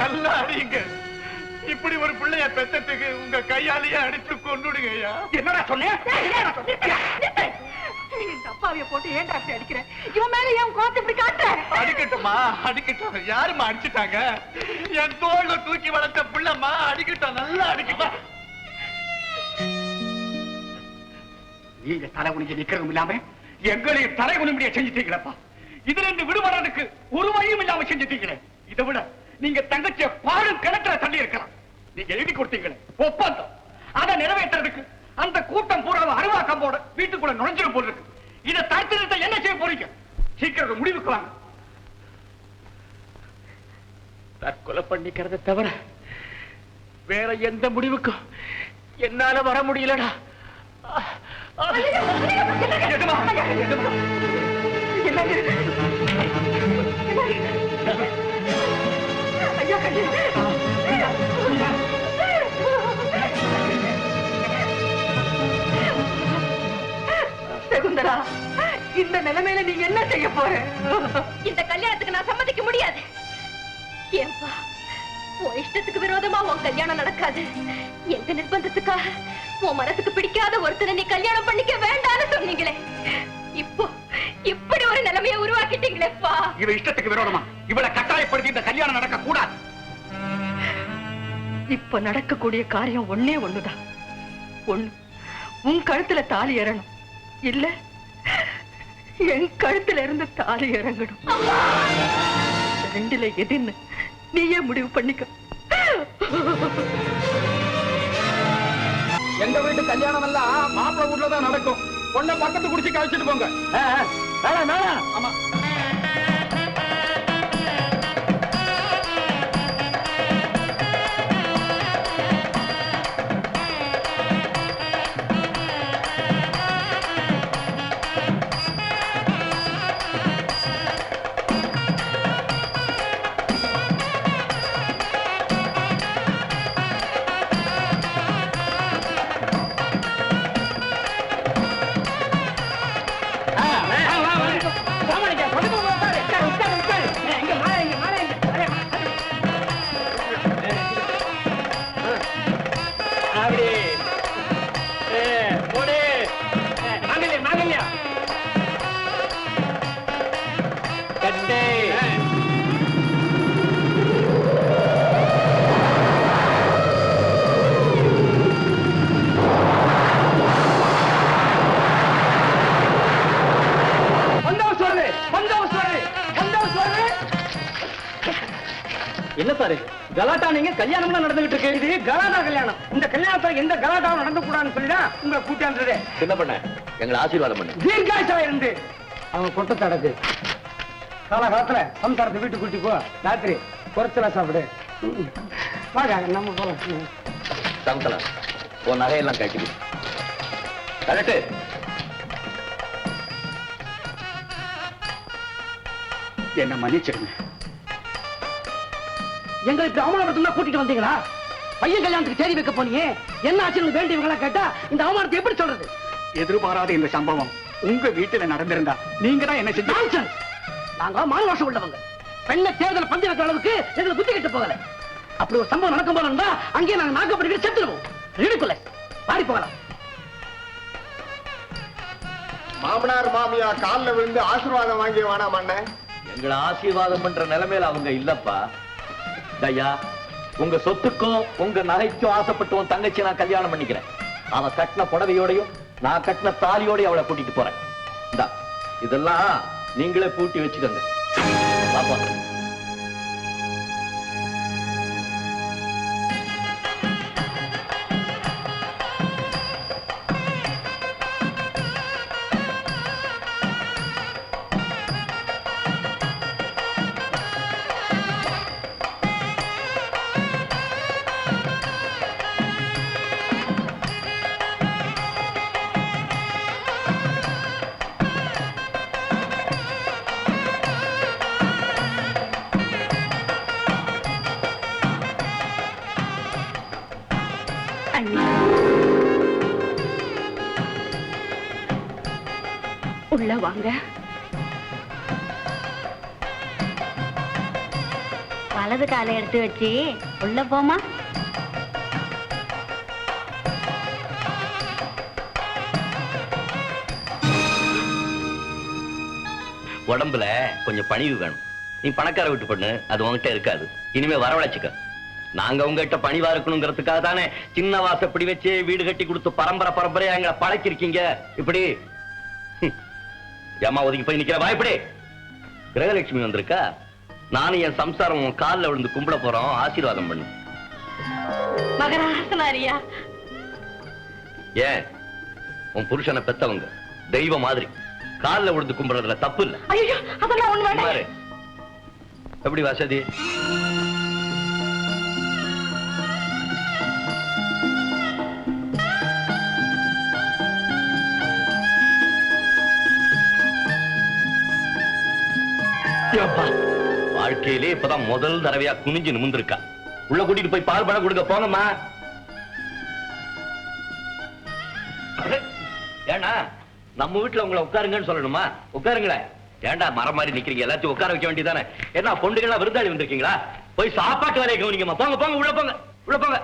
நல்லா அடிங்க. இப்படி ஒரு பிள்ளைய பெத்தத்துக்கு உங்க கையாலேயே அடிச்சு கொண்டுடுங்க ஐயா என்னடா சொன்னேன் இந்த அப்பாவிய போட்டு ஏன்டா அப்படி அடிக்கிறேன் இவன் மேல ஏன் கோத்து இப்படி காட்டுற? அடிக்கட்டுமா அடிக்கட்டும். யாரும்மா அடிச்சிட்டாங்க? என் தோல்ல தூக்கி வளர்த்த பிள்ளைம்மா அடிக்கட்டும். நல்லா அடிக்கட்டும் நீங்க தலை குனிஞ்சு நிக்கிறதும் இல்லாம எங்களையும் தலை குனிமுடிய செஞ்சுட்டீங்களப்பா. இதுல இருந்து விடுபடுறதுக்கு ஒரு வழியும் இல்லாம செஞ்சுட்டீங்களே இதை விட நீங்க தங்கச்சிய பாடும் கிணத்துல தள்ளி இருக்கலாம் நீங்க எழுதி கொடுத்தீங்களே ஒப்பந்தம் அதை நிறைவேற்றுறதுக்கு அந்த கூட்டம் பூராவை அருவாக்கம் போட வீட்டுக்குள்ள நுழைஞ்சிட போல இதை தடுத்து நிறுத்த என்ன செய்ய போறீங்க சீக்கிரம் முடிவுக்கு வாங்க தற்கொலை பண்ணிக்கிறத தவிர வேற எந்த முடிவுக்கும் என்னால வர முடியலடா சகுந்தரா இந்த நிலைமையில நீங்க என்ன செய்ய போற இந்த கல்யாணத்துக்கு நான் சம்மதிக்க முடியாது. ஏன்பா உன் இஷ்டத்துக்கு விரோதமா உன் கல்யாணம் நடக்காது. எங்க நிர்பந்தத்துக்காக உன் மனசுக்கு பிடிக்காத ஒருத்தனை நீ கல்யாணம் பண்ணிக்க வேண்டாம்னு சொன்னீங்களே. இப்போ இப்படி ஒரு நிலைமையை உருவாக்கிட்டீங்களேப்பா. இவ இஷ்டத்துக்கு விரோதமா? இவளை கட்டாயப்படுத்தி இந்த கல்யாணம் நடக்க கூடாது இப்ப நடக்கக்கூடிய காரியம் ஒண்ணே ஒண்ணுதான். ஒண்ணு உன் கழுத்துல தாலி ஏறணும். இல்ல என் கழுத்துல இருந்து தாலி இறங்கணும். ரெண்டுல எதுன்னு நீயே முடிவு பண்ணிக்க. எங்க வீட்டு கல்யாணம் எல்லாம் மாப்பிள்ளை வீட்டுல தான் நடக்கும். பொண்ணை பக்கத்து குடிச்சு கழிச்சிட்டு போங்க. வேணாம் வேணாம் ஆமா. சாரு கலாட்டா நீங்க கல்யாணம்லாம் நடந்துகிட்டு இருக்கு. இது கலாட்டா கல்யாணம். இந்த கல்யாணத்துல எந்த கலாட்டாவும் நடந்து கூடாதுன்னு சொல்லிதான் உங்களை கூட்டியாந்துரு என்ன பண்ண எங்களை ஆசீர்வாதம் பண்ணு. தீர்காசா இருந்து அவன் கொட்ட தடக்கு. காலகாலத்துல சம்சாரத்தை வீட்டுக்கு கூட்டி போ. ராத்திரி குறைச்சலா சாப்பிடு. வாங்க நம்ம போலாம். சங்கலா உன் நகையெல்லாம் கட்டிடு கரெக்டு என்ன மன்னிச்சிடுங்க. எங்களை இப்படி அவமானப்படுத்தா கூட்டிட்டு வந்தீங்களா? பையன் கல்யாணத்துக்கு தேடி வைக்க போனீங்க என்ன ஆச்சுன்னு வேண்டியவங்களா கேட்டா இந்த அவமானத்தை எப்படி சொல்றது? எதிர்பாராத இந்த சம்பவம் உங்க வீட்டுல நடந்திருந்தா நீங்க தான் என்ன செஞ்சு. நாங்க மானவாசம் உள்ளவங்க. பெண்ணை தேர்தல் பந்து வைக்கிற அளவுக்கு எங்களுக்கு புத்தி கிட்ட போகல. அப்படி ஒரு சம்பவம் நடக்கும் போல இருந்தா அங்கேயே நாங்க நாக்கப்படி செத்துருவோம். இடுக்குல பாடி போகலாம். மாமனார் மாமியா கால்ல விழுந்து ஆசீர்வாதம் வாங்கி வேணாம் அண்ணன் எங்களை ஆசீர்வாதம் பண்ற நிலைமையில அவங்க இல்லப்பா. ஐயா உங்க சொத்துக்கும் உங்க நகைக்கும் ஆசைப்பட்டு உன் தங்கச்சி நான் கல்யாணம் பண்ணிக்கிறேன். அவ கட்டின புடவையோடையும் நான் கட்டின தாலியோடையும் அவளை கூட்டிட்டு போறேன். இதெல்லாம் நீங்களே பூட்டி வச்சுக்கோங்க. பாப்பா. உள்ள வாங்க. வலது காலை எடுத்து வச்சு உள்ள போமா உடம்புல கொஞ்சம் பணிவு வேணும். நீ பணக்கார விட்டு பண்ணு அது உன்கிட்ட இருக்காது. இனிமே வரவழைச்சுக்க. நாங்க உங்ககிட்ட பணிவா இருக்கணுங்கிறதுக்காக தானே சின்ன வாசப்படி வச்சு வீடு கட்டி கொடுத்து பரம்பரை பரம்பரையா எங்களை பழக்கிருக்கீங்க. இப்படி. ஹம். ஏம்மா ஒதுங்கி போய் நிக்கிற வா இப்படி கிரகலட்சுமி வந்திருக்கா? நானும் என் சம்சாரம் உன் கால்ல விழுந்து கும்பிட போறோம். ஆசீர்வாதம் பண்ணு. மகராசனாரியா ஏன்? உன் புருஷனை பெத்தவங்க. தெய்வம் மாதிரி. கால்ல விழுந்து கும்பிடுறதுல தப்பு இல்ல. எப்படி வசதி? வாழ்க்கையிலே இப்பதான் முதல் தடவையா குனிஞ்சு நிமிந்திருக்கா உள்ள கூட்டிட்டு போய் பால் பணம் கொடுக்க போங்கம்மா. அடே, ஏண்டா நம்ம வீட்டுல உங்களை உட்காருங்கன்னு சொல்லணுமா? உட்காருங்களேன். ஏண்டா மரம் மாதிரி நிக்கிறீங்க. எல்லாத்தையும் உட்கார வைக்க வேண்டியதானே என்ன பொண்டுகள்லாம் விருந்தாளி வந்திருக்கீங்களா? போய் சாப்பாட்டு வேலையை கவனிக்கமா போங்க போங்க உள்ள போங்க உள்ள போங்க.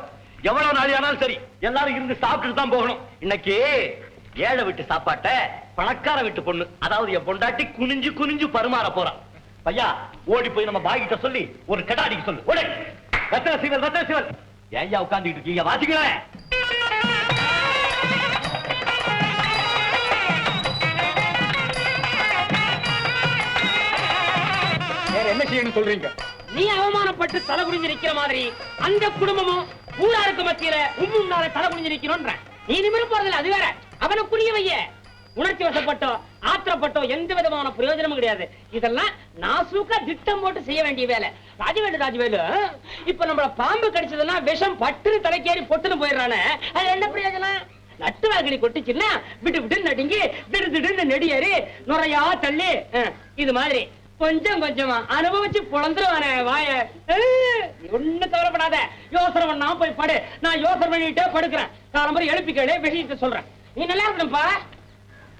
எவ்வளவு நாளி ஆனாலும் சரி எல்லாரும் இருந்து சாப்பிட்டுட்டு தான் போகணும். இன்னைக்கு ஏழை வீட்டு சாப்பாட்ட பணக்கார வீட்டு பொண்ணு அதாவது என் பொண்டாட்டி குனிஞ்சு குனிஞ்சு பருமாற போறான் பையா ஓடி போய் நம்ம பாகிட்ட சொல்லி ஒரு கடாடிக்கு சொல்லு. ஓடு. ரத்தன சிவல் ரத்தன சிவல். ஏன்யா உட்கார்ந்துட்டு இருக்கீங்க? வாசிக்கிறேன். வேற என்ன செய்யணும் சொல்றீங்க? நீ அவமானப்பட்டு தலை குனிஞ்சு நிக்கிற மாதிரி அந்த குடும்பமும் ஊராருக்கு மத்தியில உம்முன்னால தலை குனிஞ்சு நிக்கணும்ன்ற நீ நிமிர போறதில்ல அது வேற. அவனை குனிய வைய. உணர்ச்சி வசப்பட்டோ ஆத்திரப்பட்டோ எந்த விதமான பிரயோஜனமும் கிடையாது. இதெல்லாம் நாசூக்கா திட்டம் போட்டு செய்ய வேண்டிய வேலை. ராஜவேலு ராஜவேலு இப்ப நம்மள பாம்பு கடிச்சதுன்னா விஷம் பட்டுன்னு தலைக்கேறி பொட்டுன்னு போயிடுறானே. அது என்ன பிரயோஜனம்? நட்டு வாகனி கொட்டுச்சுன்னா விட்டு விட்டு நடுங்கி திடு திடுன்னு நெடியேறி நுறையா தள்ளி இது மாதிரி கொஞ்சம் கொஞ்சமா அனுபவிச்சு புலந்துருவானே வாய. ஒண்ணு கவலைப்படாத. யோசனை பண்ணாம போய் படு. நான் யோசனை பண்ணிட்டே படுக்கிறேன். காலம்பரம் எழுப்பி கேளு விஷயத்தை சொல்றேன். நீ நல்லா இருக்கணும்ப்பா.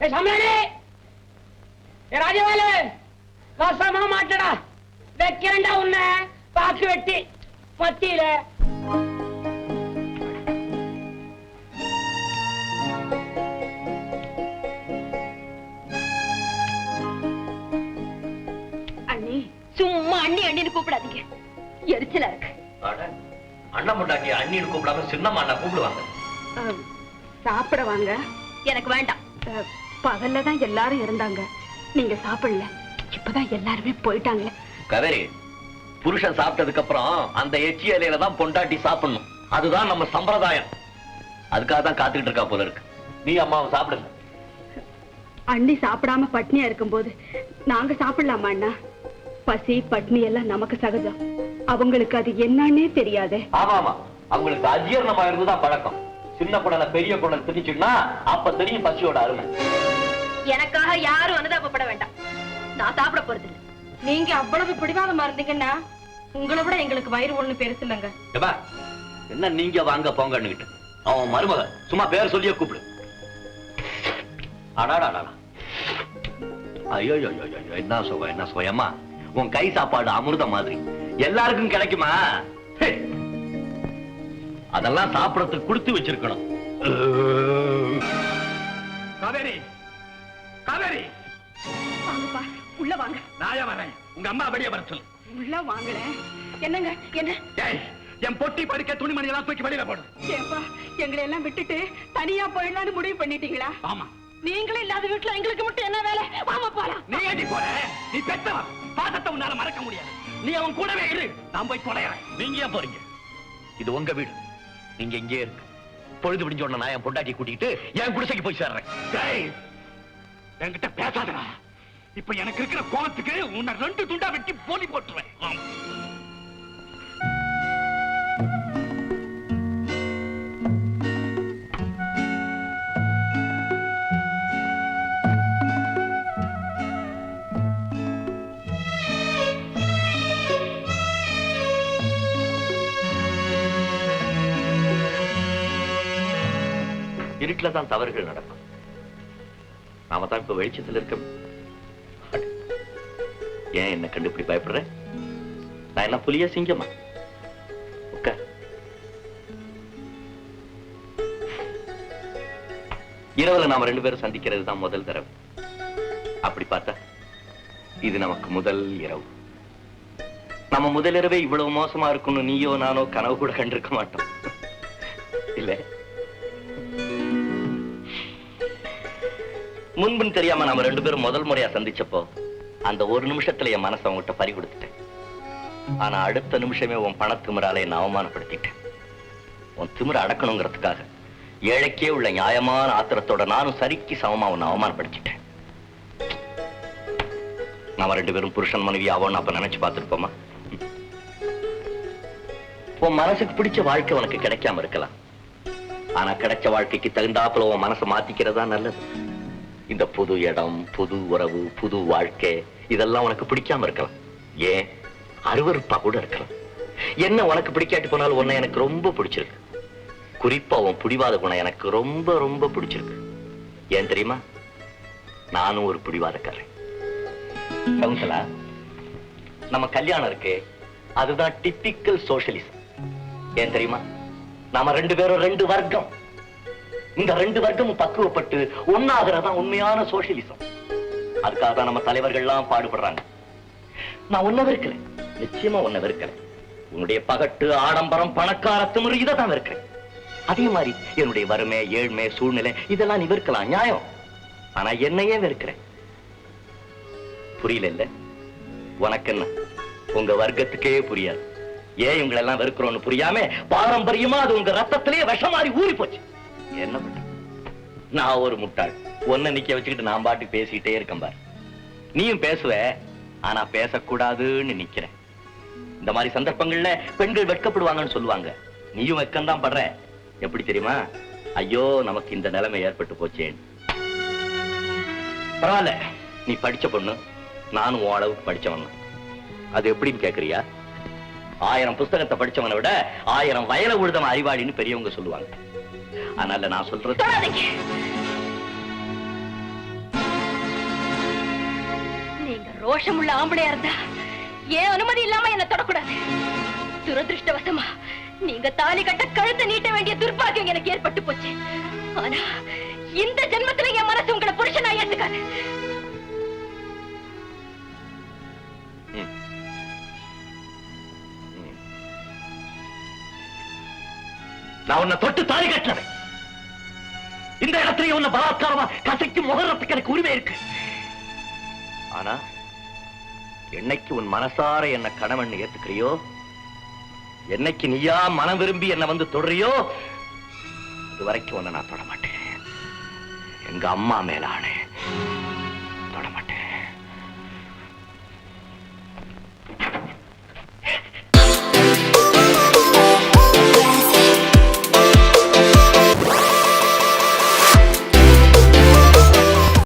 ஏ சமையலே ஏ ராஜவேலு! வசமா மாட்டடா. வைக்கிறேன்டா உன்னை. பாக்கு வெட்டி. மத்தியில அண்ணி சும்மா அண்ணி அண்ணின்னு கூப்பிடாதீங்க. எரிச்சலா இருக்கு. அண்ணன் பொண்டாட்டி அண்ணின்னு கூப்பிடாம சின்னம்மா அண்ணா கூப்பிடுவாங்க. சாப்பிட வாங்க. எனக்கு வேண்டாம். பகல்ல தான் எல்லாரும் இருந்தாங்க. நீங்க சாப்பிடல. இப்பதான் எல்லாருமே போயிட்டாங்களே கவேரி புருஷன் சாப்பிட்டதுக்கு அப்புறம் அந்த எச்சி இலையில தான் பொண்டாட்டி சாப்பிடணும். அதுதான் நம்ம சம்பிரதாயம். அதுக்காக தான் காத்துக்கிட்டு இருக்கா போல இருக்கு. நீ அம்மாவை சாப்பிடுங்க. அண்ணி சாப்பிடாம பட்னியா இருக்கும்போது நாங்க சாப்பிடலாமா அண்ணா? பசி பட்னி எல்லாம் நமக்கு சகஜம். அவங்களுக்கு அது என்னன்னே தெரியாதே. ஆமா ஆமா. அவங்களுக்கு அஜீரணமா இருந்துதான் பழக்கம். சின்ன குடல பெரிய குடல் திணிச்சுன்னா அப்ப தெரியும் பசியோட அருமை. எனக்காக யாரும் அனுதாபப்பட வேண்டாம். நான் சாப்பிட போறது இல்ல. நீங்க அவ்வளவு பிடிவாதமா இருந்தீங்கன்னா உங்களை விட எங்களுக்கு வயிறு ஒண்ணு பெருசு இல்லைங்க. என்ன நீங்க வாங்க போங்கன்னுகிட்டு அவன் மருமக சும்மா பேர் சொல்லியே கூப்பிடு. அடாடாடா ஐயோ ஐயோ ஐயோ, ஐயோ, என்ன சுகம். என்ன அம்மா உன் கை சாப்பாடு அமிர்தம் மாதிரி. எல்லாருக்கும் கிடைக்குமா. அதெல்லாம் சாப்பிடறதுக்கு கொடுத்து வச்சிருக்கணும். காவேரி காவேரி வாங்கப்பா உள்ள வாங்க. நாயா வரேன் உங்க அம்மா வெளியே வர சொல்லு. உள்ள வாங்கல என்னங்க என்ன? ஏய், என் பொட்டி படுக்க துணிமணி எல்லாம் தூக்கி வெளியில போடு. ஏப்பா எங்களை எல்லாம் விட்டுட்டு தனியா போயிடலாம்னு முடிவு பண்ணிட்டீங்களா? ஆமா. நீங்களும் இல்லாத வீட்டுல எங்களுக்கு மட்டும் என்ன வேலை? வாமா போலாம். நீ ஏண்டி போற? நீ பெத்தவன் பாசத்தை உன்னால மறக்க முடியாது. நீ அவன் கூடவே இரு. நான் போய் தொலைறேன் நீங்க ஏன் போறீங்க? இது உங்க வீடு. நீங்க இங்கே இருக்கு பொழுது விடிஞ்ச உடனே நான் என் பொண்டாட்டி கூட்டிட்டு என் குடிசைக்கு போய் சேர்றேன். என்கிட்ட பேசாதடா. இப்ப எனக்கு இருக்கிற கோபத்துக்கு உன்னை ரெண்டு துண்டா வெட்டி போலி போட்டுருவேன். ஆம். தான் தவறுகள் நடக்கும். நாம தான் இப்ப வெளிச்சத்தில் இருக்க ஏன் என்ன கண்டு இப்படி பயப்படுற? நான் எல்லாம் புலிய சிங்கமா? உட்கார். இரவுல நாம ரெண்டு பேரும் சந்திக்கிறது தான் முதல் தடவை. அப்படி பார்த்தா இது நமக்கு முதல் இரவு. நம்ம முதல் இரவே இவ்வளவு மோசமா இருக்கும்னு நீயோ நானோ கனவு கூட கண்டிருக்க மாட்டோம். முன்பின் தெரியாம நம்ம ரெண்டு பேரும் முதல் முறையா சந்திச்சப்போ அந்த ஒரு நிமிஷத்துல என் மனசை அவங்ககிட்ட பறி கொடுத்துட்டேன். ஆனா அடுத்த நிமிஷமே உன் பணத்திமிரால என்னை அவமானப்படுத்திட்டேன். உன் திமிர அடக்கணுங்கிறதுக்காக ஏழைக்கே உள்ள நியாயமான ஆத்திரத்தோட நானும் சரிக்கு சமமா உன்னை அவமானப்படுத்திட்டேன். நாம ரெண்டு பேரும் புருஷன் மனைவி ஆவோம்னு அப்ப நினைச்சு பார்த்துருப்போமா? உன் மனசுக்கு பிடிச்ச வாழ்க்கை உனக்கு கிடைக்காம இருக்கலாம். ஆனா கிடைச்ச வாழ்க்கைக்கு தகுந்தாப்புல உன் மனசை மாத்திக்கிறதா நல்லது. இந்த புது இடம் புது உறவு புது வாழ்க்கை இதெல்லாம் உனக்கு பிடிக்காம இருக்கலாம். ஏன்? அருவறுப்பா கூட இருக்கலாம். என்ன உனக்கு பிடிக்காட்டி போனாலும் உன்னை எனக்கு ரொம்ப பிடிச்சிருக்கு. குறிப்பா உன் பிடிவாத குணம் எனக்கு ரொம்ப ரொம்ப பிடிச்சிருக்கு. ஏன் தெரியுமா? நானும் ஒரு பிடிவாதக்காரன். நம்ம கல்யாணம் இருக்கு. அதுதான் டிப்பிக்கல் சோசியலிசம் ஏன் தெரியுமா? நாம ரெண்டு பேரும் ரெண்டு வர்க்கம். இந்த ரெண்டு வர்க்கமும் பக்குவப்பட்டு ஒன்னாகிறதா உண்மையான சோசியலிசம். அதுக்காக தான் நம்ம தலைவர்கள்லாம் பாடுபடுறாங்க. நான் ஒன்ன வெறுக்கிறேன். நிச்சயமா ஒன்ன வெறுக்கிறேன். உன்னுடைய பகட்டு ஆடம்பரம் பணக்கார திமிரு இதை தான் வெறுக்கிறேன். அதே மாதிரி என்னுடைய வறுமை ஏழ்மை சூழ்நிலை இதெல்லாம் நீ வெறுக்கலாம். நியாயம். ஆனா என்னையே வெறுக்கிறேன். புரியல இல்ல? உனக்கு என்ன? உங்க வர்க்கத்துக்கே புரியாது. ஏன் இவங்களெல்லாம் வெறுக்கிறோம்னு புரியாம பாரம்பரியமா அது உங்க ரத்தத்திலேயே விஷம் மாதிரி ஊறி போச்சு என்ன பண்ற நான் ஒரு முட்டாள். ஒன்ன நிக்க வச்சுக்கிட்டு நான் பாட்டு பேசிக்கிட்டே இருக்கேன் பாரு. நீயும் பேசுவ ஆனா பேசக்கூடாதுன்னு நிக்கிறேன். இந்த மாதிரி சந்தர்ப்பங்கள்ல பெண்கள் வெட்கப்படுவாங்கன்னு சொல்லுவாங்க. நீயும் வெக்கம் தான் படுற. எப்படி தெரியுமா? ஐயோ நமக்கு இந்த நிலைமை ஏற்பட்டு போச்சேன் பரவாயில்ல நீ படிச்ச பொண்ணு. நானும் உன் அளவுக்கு படிச்சவன் அது எப்படின்னு கேக்குறியா? ஆயிரம் புஸ்தகத்தை படிச்சவனை விட ஆயிரம் வயல உழுதம் அறிவாளின்னு பெரியவங்க சொல்லுவாங்க. அதனால நான் சொல்றது நீங்க ரோஷமுள்ள ஆம்பளையா இருந்தா ஏன் அனுமதி இல்லாம என்ன தொடக்கூடாது? துரதிருஷ்டவசமா நீங்க தாலி கட்ட கழுத்தை நீட்ட வேண்டிய துர்பாக்கியம் எனக்கு ஏற்பட்டு போச்சு. ஆனா இந்த ஜென்மத்துல என் மனசு உங்களை புருஷனா ஏத்துக்காது. நான் உன்னை தொட்டு தாலி கட்டினவன். இந்த இடத்துலயே உன்னை பலாத்காரமா கசைக்கு முகர்றதுக்கு எனக்கு உரிமை இருக்கு. ஆனா என்னைக்கு உன் மனசார என்ன கணவன் ஏத்துக்கிறியோ என்னைக்கு நீயா மனம் விரும்பி என்ன வந்து தொடறியோ இதுவரைக்கும் உன்னை நான் தொட மாட்டேன். எங்க அம்மா மேலானே.